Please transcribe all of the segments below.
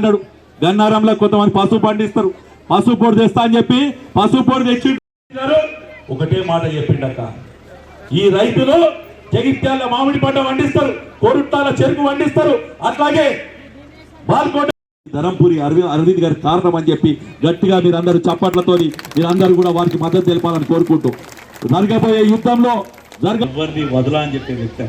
అన్నాడు గన్నారంలో కొంతమంది పసుపు పండిస్తారు. పసుపు పొడి తెస్తా అని చెప్పి పసుపు పొడి తెచ్చి ఒకటే మాట చెప్పిండక్క. ఈ రైతులు జగిత్యాల మామిడి పంట పండిస్తారు. కోరుట్టాల చెరుకు పండిస్తారు. అట్లాగే బాల్కోట ధరంపూరి అరవింద్ అరవింద్ గారి కారణం అని చెప్పి గట్టిగా మీరందరూ చప్పట్లతోని మీరందరూ కూడా వారికి మద్దతు తెలపాలని కోరుకుంటూ. జరగబోయే యుద్ధంలో జరగ వదలా అని చెప్పే వ్యక్తి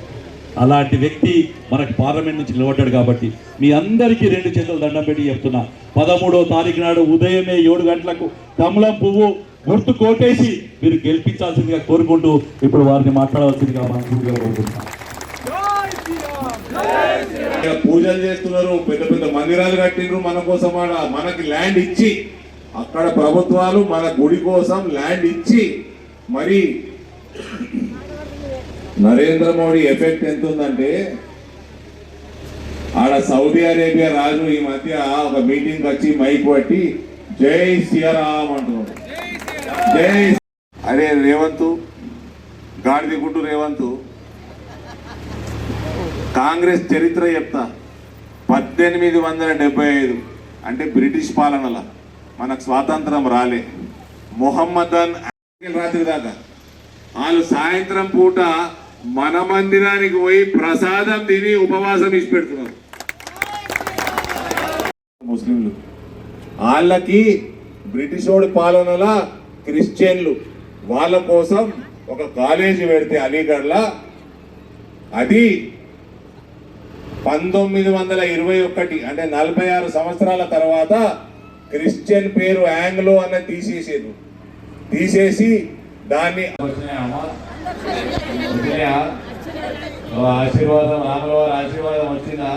అలాంటి వ్యక్తి మనకు పార్లమెంట్ నుంచి నిలబడ్డాడు కాబట్టి మీ అందరికీ రెండు చేతులు దండం పెట్టి చెప్తున్నా. పదమూడో తారీఖు నాడు ఉదయమే ఏడు గంటలకు కమలం పువ్వు గుర్తు కోటేసి మీరు గెలిపించాల్సిందిగా కోరుకుంటూ ఇప్పుడు వారిని మాట్లాడవలసిందిగా మనస్ఫూర్తిగా కోరుకుంటున్నాం. పూజలు చేస్తున్నారు పెద్ద పెద్ద మందిరాలు కట్టిండ్రు మన కోసం ఆడ. మనకి ల్యాండ్ ఇచ్చి అక్కడ ప్రభుత్వాలు మన గుడి కోసం ల్యాండ్ ఇచ్చి మరి నరేంద్ర మోడీ ఎఫెక్ట్ ఎంత ఉందంటే ఆడ సౌదీ అరేబియా రాజు ఈ మధ్య ఒక మీటింగ్ వచ్చి మైక్ పట్టి జై సీరామ్ అంటున్నాడు. జై అరే రేవంత్ గాడిది గుడ్డు రేవంత్ కాంగ్రెస్ చరిత్ర చెప్తా. పద్దెనిమిది వందల డెబ్బై ఐదు అంటే బ్రిటిష్ పాలనల మనకు స్వాతంత్రం రాలే. మొహమ్మదన్ రాత్రి దాకా. వాళ్ళు సాయంత్రం పూట మన మందిరానికి పోయి ప్రసాదం తిని ఉపవాసం ఇచ్చి పెడుతున్నారు ముస్లింలు. వాళ్ళకి బ్రిటిషోడి పాలనల క్రిస్టియన్లు. వాళ్ళ కోసం ఒక కాలేజీ పెడితే అలీగఢ్లా అది పంతొమ్మిది వందల ఇరవై ఒకటి అంటే నలభై ఆరు సంవత్సరాల తర్వాత క్రిస్టియన్ పేరు యాంగ్లో అన్న తీసేసారు. తీసేసి దాన్ని ఆశీర్వాదం ఆమెవారి ఆశీర్వాదం వచ్చిందా?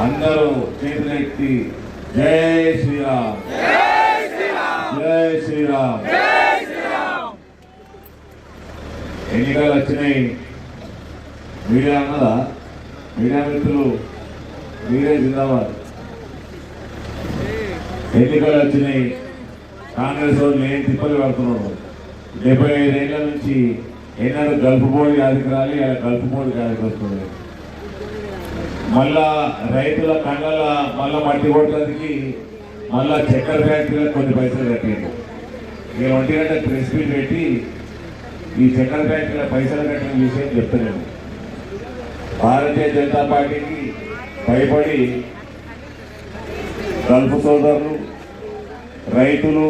అందరూ చేతులెత్తి జై శ్రీరామ్. జై శ్రీరామ్. ఎన్నికలు వచ్చినాయి. మీడియా అన్నదా మీడియా మిత్రులు మీరే జిందాబాద్. ఎన్నికలు వచ్చినాయి. కాంగ్రెస్ వాళ్ళు నేను తిప్పలు పడుతున్నాడు డెబ్బై ఐదేళ్ళ నుంచి ఏనాడు గల్ఫ్ బోర్డు గారికి రాలి అలా గల్ఫ్ బోర్డు గారికి వస్తుంది. మళ్ళా రైతుల కళ్ళల మళ్ళా మట్టి కొట్టడానికి మళ్ళా చక్కెర ఫ్యాక్టరీలకు కొన్ని పైసలు కట్టిండు నేను ఒంటిగంట ప్రెస్ మీట్ పెట్టి ఈ చక్కెర ఫ్యాక్టరీల పైసలు కట్టిన విషయం చెప్తున్నాను. భారతీయ జనతా పార్టీకి భయపడి గల్ఫ్ సోదరులు రైతులు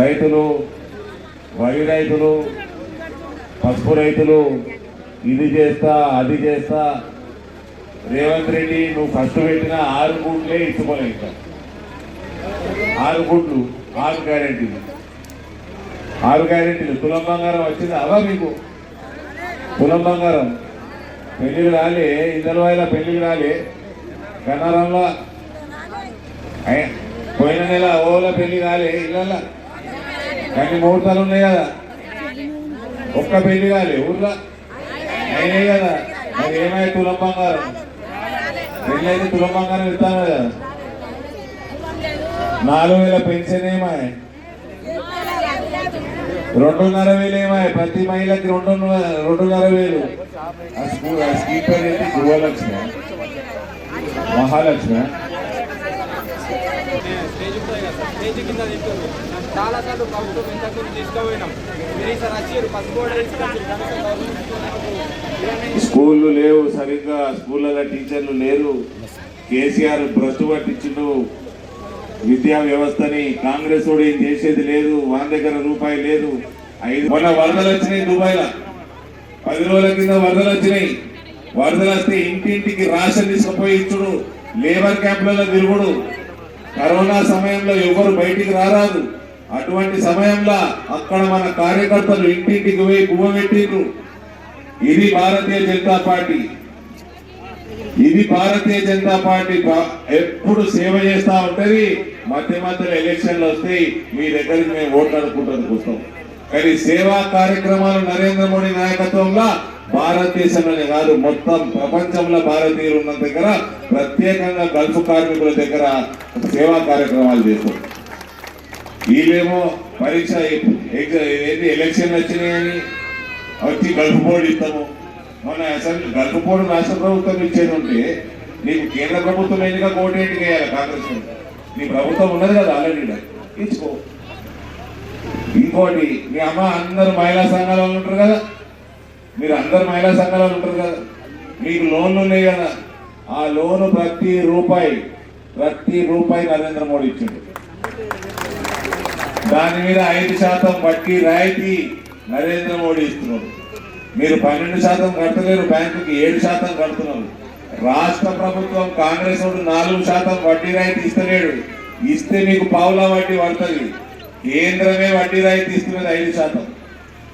రైతులు వరి రైతులు పసుపు రైతులు ఇది చేస్తా అది చేస్తా. రేవంత్ రెడ్డి నువ్వు ఫస్ట్ పెట్టిన ఆరు గుడ్లే ఇచ్చుకోలే ఇంకా ఆరు గుడ్లు ఆరు గ్యారెంటీలు. ఆరు గ్యారెంటీలు. తులం బంగారం వచ్చింది? అవా మీకు? తులం బంగారం. పెళ్ళికి రాలే ఇందలో పెళ్ళికి రాలే. గన్నారంలో పోయిన నెల ఓల పెళ్ళి రాలే ఇళ్ళ కానీ ముహూర్తాలు ఉన్నాయి? కదా ఒక్క పెళ్ళి కాలే ఊర్లో? అయినాయి కదా. మరి ఏమై తులం బంగారం? పెళ్ళి అయితే తులం బంగారం ఇస్తాను కదా నాలుగు వేల పెన్షన్ ఏమాయ్ రెండున్నర వేలు ఏమాయ్ ప్రతి మహిళకి రెండు రెండున్నర వేలు. ఆ స్కూల్ ఆ స్కీమ్ పేరు ఏంటి? గృహలక్ష్మి. మహాలక్ష్మి. చాలా సార్లు ప్రభుత్వం ఇంతకు తీసుకుపోయినాం. మీరు ఈసారి వచ్చి పసుపు స్కూళ్ళు లేవు సరిగ్గా స్కూళ్ళలో టీచర్లు లేరు. కేసీఆర్ భ్రష్టు పట్టించిండు. విద్యా వ్యవస్థని కాంగ్రెస్ వాడు ఏం చేసేది లేదు. వాళ్ళ దగ్గర రూపాయి లేదు. ఐదు మొన్న వరదలు వచ్చినాయి దుబాయ్లో. పది రోజుల కింద వరదలు వచ్చినాయి. వరదలు వస్తే ఇంటింటికి రాషన్ తీసుకుపోయి ఇచ్చుడు. లేబర్ క్యాంపులలో తిరుగుడు. కరోనా సమయంలో ఎవరు బయటికి రారాదు. అటువంటి సమయంలో అక్కడ మన కార్యకర్తలు ఇంటింటికి పోయి కువ్వబెట్టిండ్రు ఇది భారతీయ జనతా పార్టీ. ఇది భారతీయ జనతా పార్టీ ఎప్పుడు సేవ చేస్తా ఉంటది మధ్య మధ్యలో ఎలక్షన్లు వస్తాయి మీ దగ్గరికి మేము ఓట్లు అనుకుంటానికి వస్తాం. కానీ సేవా కార్యక్రమాలు నరేంద్ర మోడీ నాయకత్వంలో భారతదేశంలోనే కాదు మొత్తం ప్రపంచంలో భారతీయులు ఉన్న దగ్గర ప్రత్యేకంగా గల్ఫ్ కార్మికుల దగ్గర సేవా కార్యక్రమాలు చేస్తాం. వీళ్ళేమో పరీక్ష ఏది ఏంటి ఎలక్షన్లు వచ్చినాయని వచ్చి గల్ఫ్ బోర్డు ఇస్తాము. మన అసలు గల్ఫ్ బోర్డు రాష్ట్ర ప్రభుత్వం ఇచ్చేది ఉంటే నీకు కేంద్ర ప్రభుత్వం ఎన్నిక కోటేంటి వేయాలి కాంగ్రెస్ నీ ప్రభుత్వం ఉన్నది కదా ఆల్రెడీ ఇచ్చుకో. ఇంకోటి మీ అమ్మ అందరు మహిళా సంఘాలలో ఉంటారు కదా. మీరు అందరు మహిళా సంఘాలలో ఉంటారు కదా. మీకు లోన్లు ఉన్నాయి కదా. ఆ లోను ప్రతి రూపాయి ప్రతి రూపాయి నరేంద్ర మోడీ ఇచ్చిండు. దాని మీద ఐదు శాతం వడ్డీ రాయితీ నరేంద్ర మోడీ ఇస్తున్నారు. మీరు పన్నెండు శాతం కడతలేరు బ్యాంకుకి ఏడు శాతం కడుతున్నారు. రాష్ట్ర ప్రభుత్వం కాంగ్రెస్ వాడు నాలుగు శాతం వడ్డీ రాయితీ ఇస్తలేడు. ఇస్తే మీకు పావులా వడ్డీ పడుతుంది. కేంద్రమే వడ్డీ రాయితీ ఇస్తున్నది ఐదు శాతం.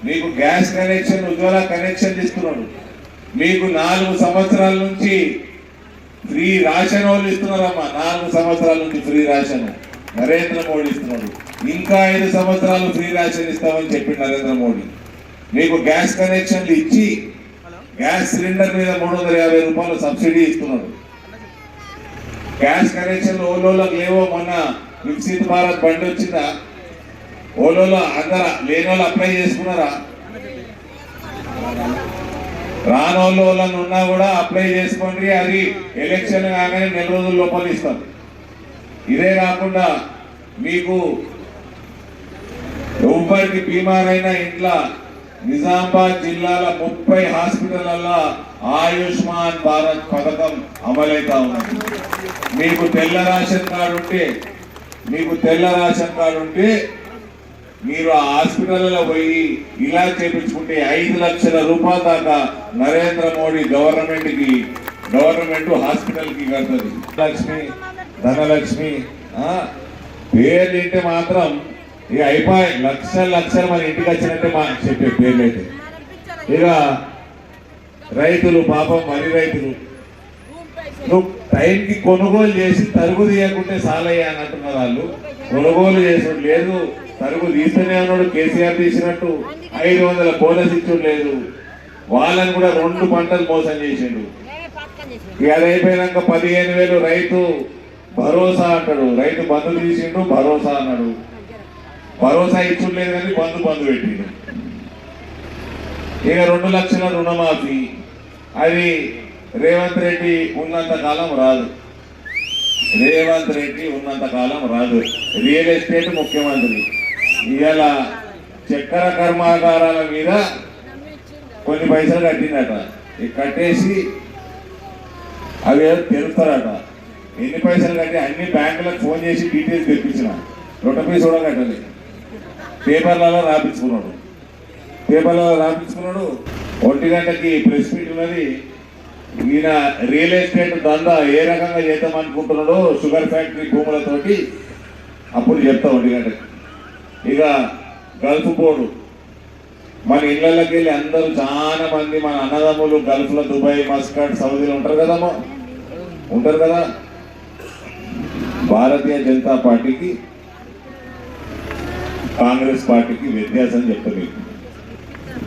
మీకు గ్యాస్ కనెక్షన్ ఉజ్వల కనెక్షన్ ఇస్తున్నాడు మీకు నాలుగు సంవత్సరాల నుంచి ఫ్రీ రాషన్ వాళ్ళు ఇస్తున్నారమ్మా. నాలుగు సంవత్సరాల నుంచి ఫ్రీ రాషన్ నరేంద్ర మోడీ ఇస్తున్నాడు ఇంకా ఐదు సంవత్సరాలు ఫ్రీ రేషన్ ఇస్తామని చెప్పి నరేంద్ర మోడీ. మీకు గ్యాస్ కనెక్షన్లు ఇచ్చి గ్యాస్ సిలిండర్ మీద మూడు వందల యాభై రూపాయలు సబ్సిడీ ఇస్తున్నాడు. గ్యాస్ కనెక్షన్ ఓలోలకు లేవో మొన్న వికసిత్ భారత్ బండి వచ్చిందా? ఓలోలో అందరా లేని వాళ్ళు అప్లై చేసుకున్నారా? రానోళ్ళు వాళ్ళని ఉన్నా కూడా అప్లై చేసుకోండి అది ఎలక్షన్ కాగానే నెల రోజుల లోపల ఇస్తాం. ఇదే కాకుండా మీకు ఎవరికి బీమారైన ఇంట్లో నిజామాబాద్ జిల్లాల ముప్పై హాస్పిటల్ల ఆయుష్మాన్ భారత్ పథకం అమలైతా ఉన్నది. మీకు తెల్ల రేషన్ కార్డు ఉంటే మీకు తెల్ల రేషన్ కార్డు ఉంటే మీరు ఆ హాస్పిటల్లో పోయి ఇలా చేపించుకుంటే ఐదు లక్షల రూపాయల దాకా నరేంద్ర మోడీ గవర్నమెంట్కి గవర్నమెంట్ హాస్పిటల్కి కడుతుంది. లక్ష్మి ధనలక్ష్మి ఆ, పేర్లు మాత్రం ఇక అయిపోయి లక్షల లక్షలు మన ఇంటికి వచ్చినట్టే మా చెప్పే పేర్లు అయితే. ఇక రైతులు పాపం మరి రైతులు. నువ్వు టైంకి కొనుగోలు చేసి తరుగు తీయకుంటే సాలయ్య అని అంటున్నారు వాళ్ళు. కొనుగోలు చేసుడు లేదు తరుగు తీస్తూనే ఉన్నాడు కేసీఆర్ తీసినట్టు ఐదు వందల బోనస్ ఇచ్చుడు లేదు. వాళ్ళని కూడా రెండు పంటలు మోసం చేసిండు. ఇక అది అయిపోయినాక పదిహేను వేలు రైతు భరోసా అంటాడు. రైతు బంధు తీసిండు భరోసా అన్నాడు. భరోసా ఇచ్చుడు కానీ బంధు బంధు పెట్టింది ఇక రెండు లక్షల రుణమాఫీ. అది రేవంత్ రెడ్డి ఉన్నంత కాలం రాదు. రేవంత్ రెడ్డి ఉన్నంత కాలం రాదు. రియల్ ఎస్టేట్ ముఖ్యమంత్రి. ఇవాళ చక్కెర కర్మాగారాల మీద కొన్ని పైసలు కట్టిందట. ఇది కట్టేసి అవి ఏదో తెలుస్తారట ఎన్ని పైసలు కట్టి అన్ని బ్యాంకులకు ఫోన్ చేసి డీటెయిల్స్ తెప్పించిన. రొట్ట చూడగట్టలేదు పేపర్లలో రాపించుకున్నాడు. పేపర్లలో రాపించుకున్నాడు. ఒంటి గంటకి ప్రెస్ మీట్ ఉన్నది. ఈయన రియల్ ఎస్టేట్ దందా ఏ రకంగా చేద్దాం అనుకుంటున్నాడో షుగర్ ఫ్యాక్టరీ భూములతోటి అప్పుడు చెప్తా ఒంటి గంటకి. ఇక గల్ఫ్ బోర్డు మన ఇళ్ళకి వెళ్ళి అందరూ చాలా మంది మన అన్నదమ్ములు గల్ఫ్లో దుబాయ్ మస్కట్ సౌదీలో ఉంటారు కదమ్మా? ఉంటారు కదా? భారతీయ జనతా పార్టీకి కాంగ్రెస్ పార్టీకి వ్యత్యాసం చెప్తుంది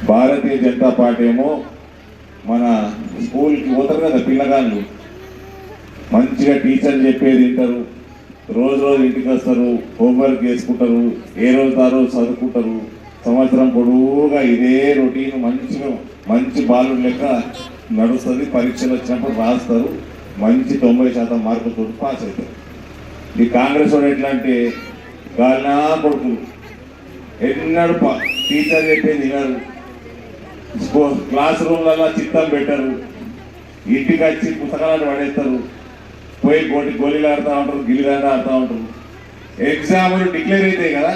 భారతీయ జనతా పార్టీ ఏమో మన స్కూల్కి పోతారు కదా పిల్లగాళ్ళు. మంచిగా టీచర్ చెప్పేది వింటారు. రోజు రోజు ఇంటికి వస్తారు హోంవర్క్ చేసుకుంటారు ఏ రోజు ఆ రోజు చదువుకుంటారు. సంవత్సరం పొడవుగా ఇదే రొటీన్ మంచిగా మంచి బాలు లెక్క నడుస్తుంది. పరీక్షలు వచ్చినప్పుడు రాస్తారు. మంచి తొంభై శాతం మార్కులతో పాస్ అవుతారు. ఈ కాంగ్రెస్ వాడు ఎట్లా అంటే గాలినా కొడుకులు. ఎన్నడు టీచర్ చెప్పేది వినరు. క్లాస్ రూమ్లలో చిత్తం పెట్టరు. ఇంటికి వచ్చి పుస్తకాలను పడేస్తారు పోయి గోటి గోళీలు ఆడుతూ ఉంటారు గిల్లిదండ ఆడుతూ ఉంటారు. ఎగ్జాములు డిక్లేర్ అవుతాయి కదా.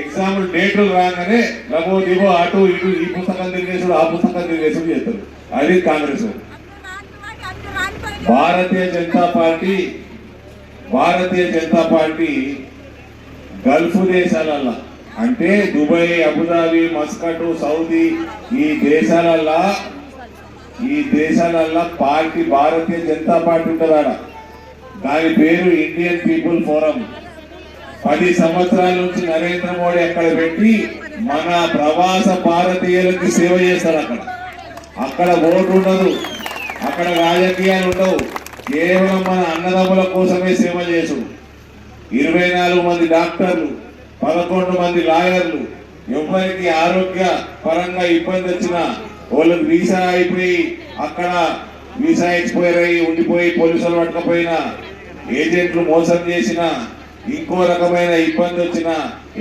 ఎగ్జాములు డేట్లు రాగానే లబో దిగో అటు ఇటు ఈ పుస్తకం తిరిగేసుడు ఆ పుస్తకం తిరిగేసుడు చేస్తారు అది Congress. Bharatiya Janata party Bharatiya Janata party Gulf దేశాలల్లో అంటే Dubai Abu Dhabi Muscat Saudi ఈ దేశాలల్లా ఈ దేశాలల్లా పార్టీ భారతీయ జనతా పార్టీ ఉంటుంది ఆడ దాని పేరు ఇండియన్ పీపుల్ ఫోరం. పది సంవత్సరాల నుంచి నరేంద్ర మోడీ అక్కడ పెట్టి మన ప్రవాస భారతీయులకి సేవ చేస్తారు అక్కడ. అక్కడ ఓటు ఉండదు. అక్కడ రాజకీయాలు ఉండవు. కేవలం మన అన్నదమ్ముల కోసమే సేవ చేసు. ఇరవై నాలుగు మంది డాక్టర్లు పదకొండు మంది లాయర్లు ఎవరికి ఆరోగ్య పరంగా ఇబ్బంది వచ్చినా వాళ్ళకి వీసా అయిపోయి అక్కడ వీసా ఎక్స్పైర్ అయ్యి ఉండిపోయి పోలీసులు పట్టకపోయినా ఏజెంట్లు మోసం చేసిన ఇంకో రకమైన ఇబ్బంది వచ్చిన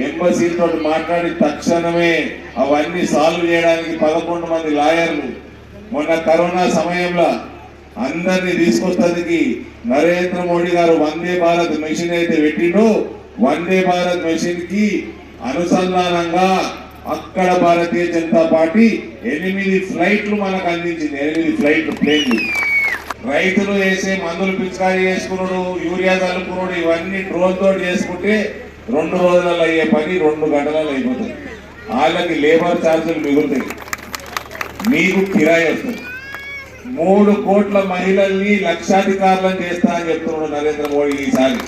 ఎంబసీతో మాట్లాడి తక్షణమే అవన్నీ సాల్వ్ చేయడానికి పదకొండు మంది లాయర్లు. మొన్న కరోనా సమయంలో అందరినీ తీసుకొస్తానికి నరేంద్ర మోడీ గారు వందే భారత్ మిషన్ అయితే పెట్టిండు వందే భారత్ మిషన్కి అనుసంధానంగా అక్కడ భారతీయ జనతా పార్టీ ఎనిమిది ఫ్లైట్లు మనకు అందించింది. ఎనిమిది ఫ్లైట్లు ప్లేన్లు. రైతులు వేసే మందులు పిచికారీ చేసుకున్నాడు యూరియా కలుపుకున్నాడు ఇవన్నీ డ్రోన్ తోటి చేసుకుంటే రెండు రోజులలో అయ్యే పని రెండు గంటలలో అయిపోతుంది. వాళ్ళకి లేబర్ ఛార్జీలు మిగులుతాయి. మీకు కిరాయి వస్తుంది. మూడు కోట్ల మహిళల్ని లక్షాధికారులను చేస్తా అని చెప్తున్నాడు నరేంద్ర మోడీ ఈసారి.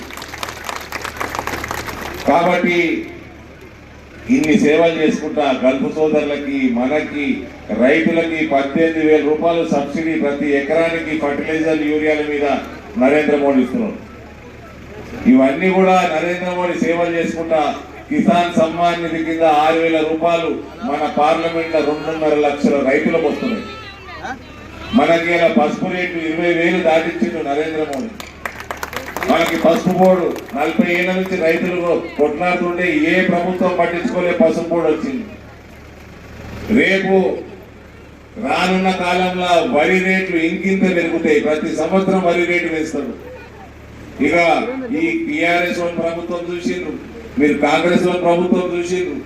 కాబట్టి ఇన్ని సేవలు చేసుకుంటా గల్ఫ్ సోదరులకి మనకి రైతులకి పద్దెనిమిది వేల రూపాయలు సబ్సిడీ ప్రతి ఎకరానికి ఫర్టిలైజర్ యూరియాల మీద నరేంద్ర మోడీ ఇస్తున్నారు ఇవన్నీ కూడా నరేంద్ర మోడీ సేవలు చేసుకుంటా కిసాన్ సమ్మాన్ నిధి కింద ఆరు వేల రూపాయలు మన పార్లమెంట్ రెండున్నర లక్షల రైతులకు వస్తున్నాయి. మనకి ఇలా పసుపు రేటు ఇరవై వేలు దాటించిండు నరేంద్ర మోడీ. మనకి పసుపు బోర్డు. నలభై ఏళ్ళ నుంచి రైతులు కొట్లాడుతుంటే ఏ ప్రభుత్వం పట్టించుకోలే పసుపు బోర్డు వచ్చింది. రేపు రానున్న కాలంలో వరి రేట్లు ఇంకింత పెరుగుతాయి. ప్రతి సంవత్సరం వరి రేటు వేస్తారు. ఇక ఈ టిఆర్ఎస్ ప్రభుత్వం చూసిండ్రు. మీరు కాంగ్రెస్ వాళ్ళ ప్రభుత్వం చూసిండ్రు.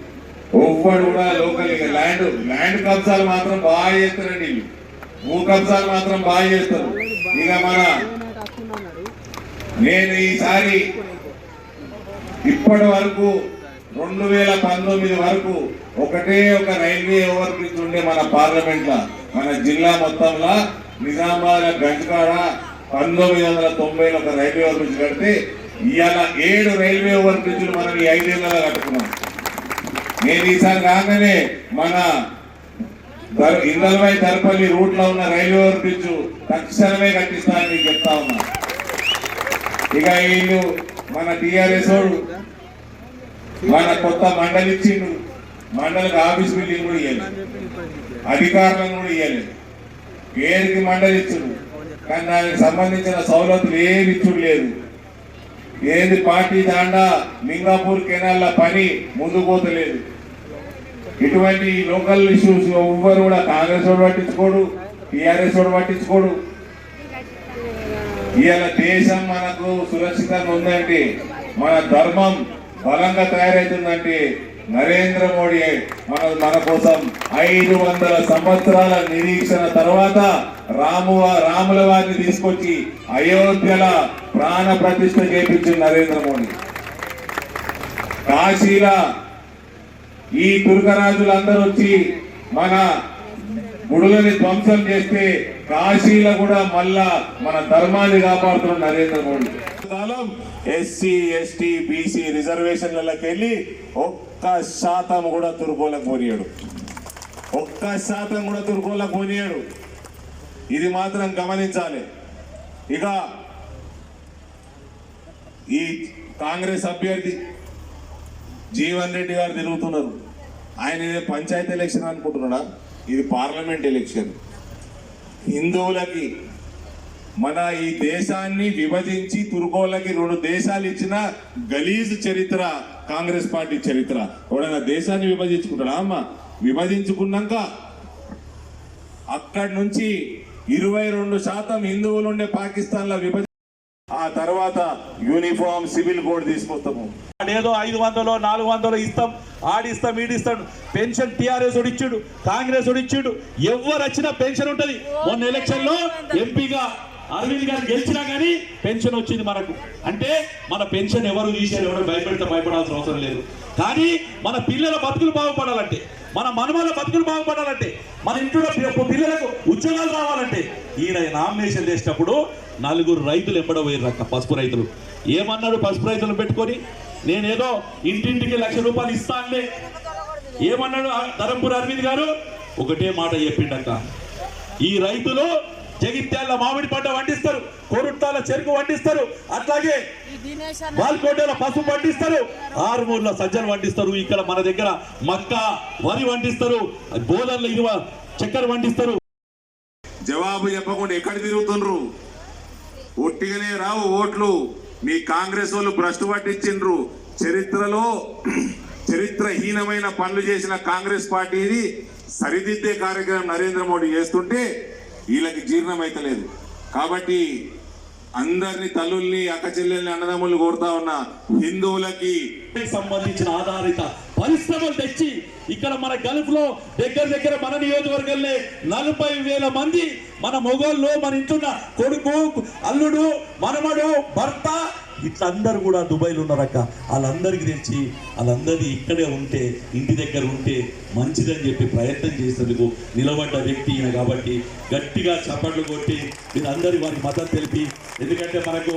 ఒవ్వడు కూడా లోకల్ ఇక ల్యాండ్ ల్యాండ్ కబ్జాలు మాత్రం బాగా చేస్తారండి భూ కబ్జాలు మాత్రం బాగా చేస్తారు. ఇక మన నేను ఈసారి ఇప్పటి వరకు రెండు వేల పంతొమ్మిది వరకు ఒకటే ఒక రైల్వే ఓవర్ బ్రిడ్జ్ ఉండే మన పార్లమెంట్లో మన జిల్లా మొత్తంలో నిజామాబాద్ గంటకాడ పంతొమ్మిది వందల తొంభైలో ఒక రైల్వే ఓవర్ బ్రిడ్జ్ కడితే ఇవాళ ఏడు రైల్వే ఓవర్ బ్రిడ్జ్లు మనం ఈ ఐదేళ్ళలో కట్టుకున్నాం. నేను ఈసారి రాగానే మన ఇందల్వాయి ఇందల్వై దర్పల్లి రూట్లో ఉన్న రైల్వే ఓవర్ బ్రిడ్జ్ తక్షణమే కట్టిస్తానని చెప్తా ఉన్నాను ఇక వీళ్ళు మన టీఆర్ఎస్ వాడు మన కొత్త మండలి ఇచ్చిండు. మండలికి ఆఫీస్ బిల్డింగ్ కూడా ఇవ్వలేదు అధికారులను కూడా ఇవ్వలేదు పేరుకి మండలి ఇచ్చుడు. కానీ దానికి సంబంధించిన సౌలతులు ఏమి ఇచ్చుడు లేదు ఏది పార్టీ దాండా మింగాపూర్ కెనాల్ల పని ముందుకు పోతలేదు. ఇటువంటి లోకల్ ఇష్యూస్ ఎవ్వరు కూడా కాంగ్రెస్ వాడు పట్టించుకోడు టీఆర్ఎస్ వాడు పట్టించుకోడు. ఇవాళ దేశం మనకు సురక్షితంగా ఉందంటే మన ధర్మం బలంగా తయారవుతుందంటే నరేంద్ర మోడీ మన మన కోసం ఐదు వందల సంవత్సరాల నిరీక్షణ తర్వాత రాము రాముల వారిని తీసుకొచ్చి అయోధ్యల ప్రాణ ప్రతిష్ఠ చేపించింది నరేంద్ర మోడీ. కాశీల ఈ దుర్గరాజులందరూ వచ్చి మన గుడులని ధ్వంసం చేస్తే కాశీలో కూడా మళ్ళా మన ధర్మాన్ని కాపాడుతున్న నరేంద్ర మోడీ. కాలం ఎస్సీ ఎస్టీ బీసీ రిజర్వేషన్లకి వెళ్ళి ఒక్క శాతం కూడా తుర్కోలకు పోనీయాడు. ఒక్క శాతం కూడా తుర్కోలకు పోనీయాడు. ఇది మాత్రం గమనించాలి. ఇక ఈ కాంగ్రెస్ అభ్యర్థి జీవన్ రెడ్డి గారు తిరుగుతున్నారు. ఆయన ఇదే పంచాయతీ ఎలక్షన్ అనుకుంటున్నాడా? ఇది పార్లమెంట్ ఎలక్షన్. హిందువులకి మన ఈ దేశాన్ని విభజించి తుర్కోలకి రెండు దేశాలు ఇచ్చిన గలీజ్ చరిత్ర కాంగ్రెస్ పార్టీ చరిత్ర. ఎవడైనా దేశాన్ని విభజించుకుంటాడా? అమ్మ విభజించుకున్నాక అక్కడి నుంచి ఇరవై రెండు శాతం హిందువులు ఉండే పాకిస్తాన్లో ఆ తర్వాత యూనిఫామ్ సివిల్ కోడ్ తీసుకొస్తాము. ఏదో ఐదు వందలు నాలుగు వందలు ఇస్తాం ఆడిస్తాం ఈడిస్తాడు పెన్షన్ టిఆర్ఎస్ ఇచ్చాడు కాంగ్రెస్ ఇచ్చాడు ఎవరు వచ్చినా పెన్షన్ ఉంటుంది. మొన్న ఎలక్షన్లో ఎంపీగా అరవింద్ గారు గెలిచినా కానీ పెన్షన్ వచ్చింది మనకు. అంటే మన పెన్షన్ ఎవరు తీసారు ఎవరు భయపెడితే భయపడాల్సిన అవసరం లేదు. కానీ మన పిల్లల బతుకులు బాగుపడాలంటే మన మనమల బతుకులు బాగుపడాలంటే మన ఇంట్లో పిల్లలకు ఉద్యోగాలు రావాలంటే ఈయన నామినేషన్ చేసినప్పుడు నలుగురు రైతులు ఎప్పుడో పోయారు పసుపు రైతులు. ఏమన్నాడు పసుపు రైతులు పెట్టుకొని? నేనేదో ఇంటింటికి లక్ష రూపాయలు ఇస్తానులే ఏమన్నాడు ధరంపూర్ అరవింద్ గారు? ఒకటే మాట చెప్పిండక్క. ఈ రైతులు జగిత్యాల మామిడి పంట వండిస్తారు కోరుట్టాల చెరుకు వండిస్తారు అట్లాగే బాల్కోటలో పసుపు పండిస్తారు ఆరుమూరులో సజ్జలు వండిస్తారు ఇక్కడ మన దగ్గర మక్క వరి వండిస్తారు బోధనలో ఇరువ చక్కెర వండిస్తారు జవాబు చెప్పకుండా ఎక్కడ తిరుగుతుండ్రు? ఒట్టిగానే రావు ఓట్లు. మీ కాంగ్రెస్ వాళ్ళు భ్రష్టు పట్టించిండ్రు. చరిత్రలో చరిత్రహీనమైన పనులు చేసిన కాంగ్రెస్ పార్టీని సరిదిద్దే కార్యక్రమం నరేంద్ర మోడీ చేస్తుంటే వీళ్ళకి జీర్ణమైతలేదు కాబట్టి అందరిని తల్లుల్ని అక్క చెల్లెల్ని అన్నదమ్ములు కోరుతా ఉన్న హిందువులకి సంబంధించిన ఆధారిత పరిశ్రమలు తెచ్చి ఇక్కడ మన గల్ఫ్లో దగ్గర దగ్గర మన నియోజకవర్గంలో నలభై వేల మంది మన మొగోళ్ళు మన ఇంటున్న కొడుకు అల్లుడు మనమడు భర్త ఇట్లా అందరు కూడా దుబాయ్లో ఉన్నారక్క. వాళ్ళందరికీ తెచ్చి వాళ్ళందరి ఇక్కడే ఉంటే ఇంటి దగ్గర ఉంటే మంచిదని చెప్పి ప్రయత్నం చేసేందుకు నిలబడ్డ వ్యక్తి ఈయన కాబట్టి గట్టిగా చప్పట్లు కొట్టి మీరందరి వారికి మద్దతు తెలిపి ఎందుకంటే మనకు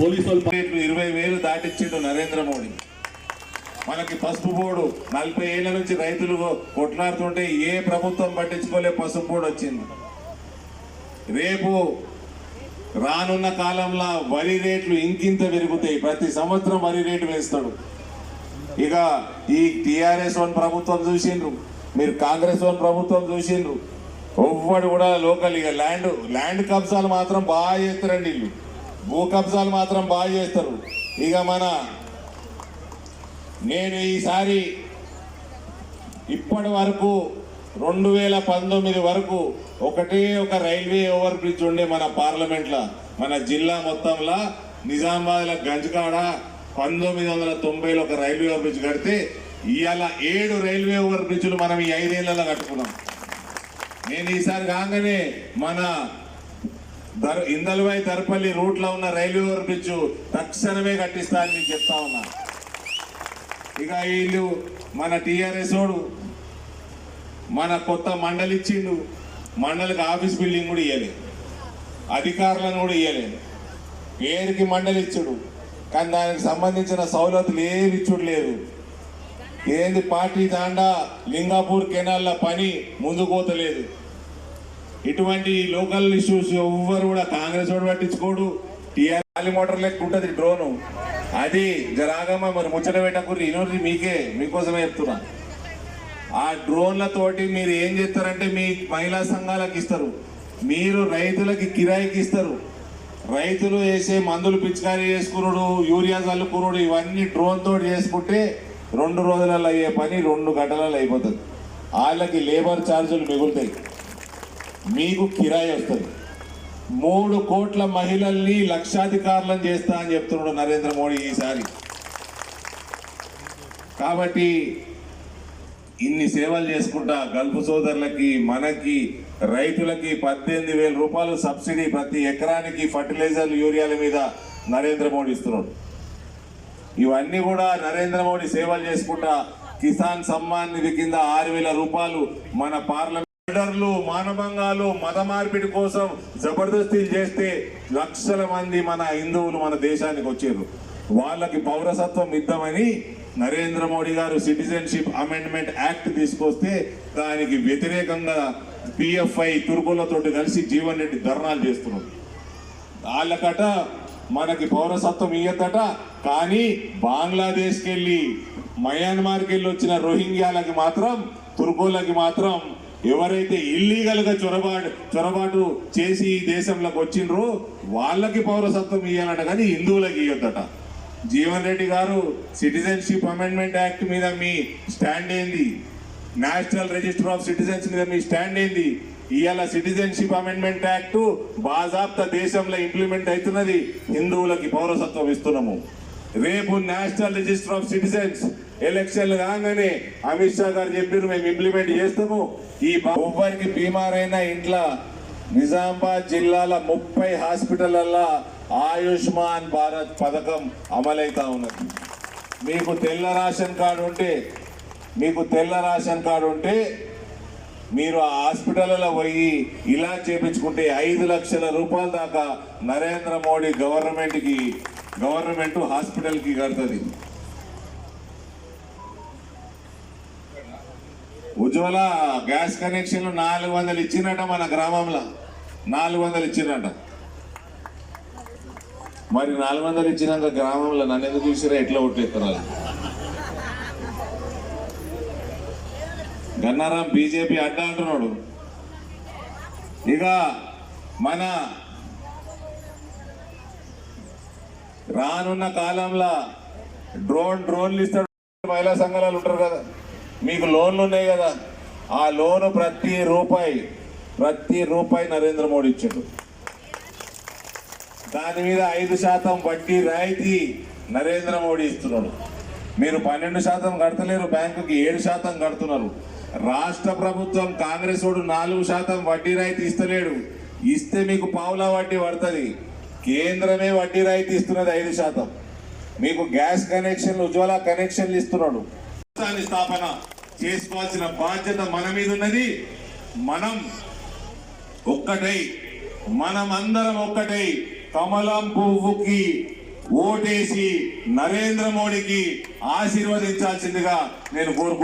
పోలీసు వాళ్ళు ఇరవై వేలు దాటిచ్చిండు నరేంద్ర మోడీ. మనకి పసుపు బోర్డు. నలభై ఏళ్ళ నుంచి రైతులు కొట్లాడుతుంటే ఏ ప్రభుత్వం పట్టించుకోలే పసుపు బోర్డు వచ్చింది. రేపు రానున్న కాలంలో వరి రేట్లు ఇంకింత పెరుగుతాయి. ప్రతి సంవత్సరం వరి రేటు వేస్తాడు. ఇక ఈ టీఆర్ఎస్ వన్ ప్రభుత్వం చూసిండ్రు. మీరు కాంగ్రెస్ వన్ ప్రభుత్వం చూసిండ్రు. ఒవ్వడు కూడా లోకల్ ఇక ల్యాండ్ ల్యాండ్ కబ్జాలు మాత్రం బాగా చేస్తారండి వీళ్ళు. భూ కబ్జాలు మాత్రం బాగా చేస్తారు. ఇక మన నేను ఈసారి ఇప్పటి వరకు రెండు వేల పంతొమ్మిది వరకు ఒకటే ఒక రైల్వే ఓవర్ బ్రిడ్జ్ ఉండే మన పార్లమెంట్లో మన జిల్లా మొత్తంలో నిజామాబాద్లో గంజకాడ పంతొమ్మిది వందల తొంభైలో ఒక రైల్వే ఓవర్ బ్రిడ్జ్ కడితే ఇవాళ ఏడు రైల్వే ఓవర్ బ్రిడ్జ్లు మనం ఈ ఐదేళ్ళలో కట్టుకున్నాం. నేను ఈసారి కాగానే మన దర్ ఇందల్వాయి దర్పల్లి రూట్లో ఉన్న రైల్వే ఓవర్ బ్రిడ్జ్ తక్షణమే కట్టిస్తా అని చెప్తా ఉన్నా. ఇక వీళ్ళు మన టీఆర్ఎస్ వాడు మన కొత్త మండలి ఇచ్చిండు. మండలికి ఆఫీస్ బిల్డింగ్ కూడా ఇవ్వలేదు అధికారులను కూడా ఇవ్వలేదు పేరుకి మండలి ఇచ్చుడు. కానీ దానికి సంబంధించిన సౌలతులు ఏమి ఇచ్చుడు లేదు. ఏంది పార్టీ తాండా లింగాపూర్ కెనాల్ల పని ముందుకు పోతలేదు. ఇటువంటి లోకల్ ఇష్యూస్ ఎవ్వరు కూడా కాంగ్రెస్ వాడు పట్టించుకోడు. టీఆర్ మోటార్ లెక్క ఉంటుంది డ్రోను. అది జరాగమ్మ మరి ముచ్చట పెట్టకూరి ఇనోరి మీకే మీకోసమే చెప్తున్నా. ఆ డ్రోన్లతోటి మీరు ఏం చేస్తారంటే మీ మహిళా సంఘాలకు ఇస్తారు. మీరు రైతులకి కిరాయికి ఇస్తారు. రైతులు వేసే మందులు పిచికారీ చేసుకున్నాడు యూరియా చల్లుకున్నాడు ఇవన్నీ డ్రోన్ తోటి చేసుకుంటే రెండు రోజులలో అయ్యే పని రెండు గంటలలో అయిపోతుంది. వాళ్ళకి లేబర్ ఛార్జీలు మిగులుతాయి. మీకు కిరాయి వస్తుంది. మూడు కోట్ల మహిళల్ని లక్షాధికారులను చేస్తా అని చెప్తున్నాడు నరేంద్ర మోడీ ఈసారి. కాబట్టి ఇన్ని సేవలు చేసుకుంటా గల్ఫ్ సోదరులకి మనకి రైతులకి పద్దెనిమిది వేల రూపాయలు సబ్సిడీ ప్రతి ఎకరానికి ఫర్టిలైజర్లు యూరియాల మీద నరేంద్ర మోడీ ఇస్తున్నాడు. ఇవన్నీ కూడా నరేంద్ర మోడీ సేవలు చేసుకుంటా కిసాన్ సమ్మాన్ నిధి కింద ఆరు వేల రూపాయలు మన పార్లమెంట్ మర్డర్లు మానభంగాలు మత మార్పిడి కోసం జబర్దస్తి చేస్తే లక్షల మంది మన హిందువులు మన దేశానికి వచ్చారు. వాళ్ళకి పౌరసత్వం ఇద్దామని నరేంద్ర మోడీ గారు సిటిజన్షిప్ అమెండ్మెంట్ యాక్ట్ తీసుకొస్తే దానికి వ్యతిరేకంగా పిఎఫ్ఐ తుర్కులతోటి కలిసి జీవన్ రెడ్డి ధర్నాలు చేస్తున్నారు. వాళ్ళకట మనకి పౌరసత్వం ఇయ్యద్దట కానీ బంగ్లాదేశ్కి వెళ్ళి మయన్మార్కి వెళ్ళి వచ్చిన రోహింగ్యాలకి మాత్రం తుర్కోలకి మాత్రం ఎవరైతే ఇల్లీగల్గా చొరబాటు చొరబాటు చేసి ఈ దేశంలోకి వచ్చిండ్రో వాళ్ళకి పౌరసత్వం ఇవ్వాలంట కానీ హిందువులకు ఇవ్వద్దట జీవన్ రెడ్డి గారు సిటిజన్షిప్ అమెండ్మెంట్ యాక్ట్ మీద మీ స్టాండ్ ఏంది? నేషనల్ రిజిస్టర్ ఆఫ్ సిటిజన్స్ మీద మీ స్టాండ్ ఏంది? ఇవాళ సిటిజన్షిప్ అమెండ్మెంట్ యాక్ట్ బాజాప్త దేశంలో ఇంప్లిమెంట్ అవుతున్నది హిందువులకి పౌరసత్వం ఇస్తున్నాము. రేపు నేషనల్ రిజిస్టర్ ఆఫ్ సిటిజన్స్ ఎలక్షన్లు కాగానే అమిత్ షా గారు చెప్పారు మేము ఇంప్లిమెంట్ చేస్తాము. ఈ బా- ఎవ్వరికి బీమారైన ఇంట్లో నిజామాబాద్ జిల్లాల ముప్పై హాస్పిటల్ల ఆయుష్మాన్ భారత్ పథకం అమలైతా ఉన్నది. మీకు తెల్ల రేషన్ కార్డు ఉంటే మీకు తెల్ల రేషన్ కార్డు ఉంటే మీరు ఆ హాస్పిటల్లో పోయి ఇలా చేపించుకుంటే ఐదు లక్షల రూపాయల దాకా నరేంద్ర మోడీ గవర్నమెంట్కి గవర్నమెంట్ హాస్పిటల్కి కడుతుంది. ఉజ్వల గ్యాస్ కనెక్షన్లు నాలుగు వందలు ఇచ్చినట మన గ్రామంలో. నాలుగు వందలు ఇచ్చినట. మరి నాలుగు వందలు ఇచ్చినాక గ్రామంలో నన్ను ఎందుకు చూసిరా ఎట్లా ఒట్టేస్తారు గన్నారాం బీజేపీ అడ్డా అంటున్నాడు. ఇక మన రానున్న కాలంలో డ్రోన్ డ్రోన్లు ఇస్తాడు. మహిళా సంఘాలు ఉంటారు కదా. మీకు లోన్లు ఉన్నాయి కదా. ఆ లోను ప్రతి రూపాయి ప్రతి రూపాయి నరేంద్ర మోడీ ఇచ్చాడు. దాని మీద ఐదు శాతం వడ్డీ రాయితీ నరేంద్ర మోడీ ఇస్తున్నాడు. మీరు పన్నెండు శాతం కడతలేరు బ్యాంకుకి ఏడు శాతం కడుతున్నారు. రాష్ట్ర ప్రభుత్వం కాంగ్రెస్ వాడు నాలుగు శాతం వడ్డీ రాయితీ ఇస్తలేడు. ఇస్తే మీకు పావులా వడ్డీ పడుతుంది. కేంద్రమే వడ్డీ రాయితీ ఇస్తున్నది ఐదు శాతం. మీకు గ్యాస్ కనెక్షన్లు ఉజ్వల కనెక్షన్లు ఇస్తున్నాడు. స్థాపన చేసుకోవాల్సిన బాధ్యత మన మీద ఉన్నది. మనం ఒక్కటై మనమందరం ఒక్కటై కమలం పువ్వుకి ఓటేసి నరేంద్ర మోడీకి ఆశీర్వదించాల్సిందిగా నేను కోరుకుంటున్నాను.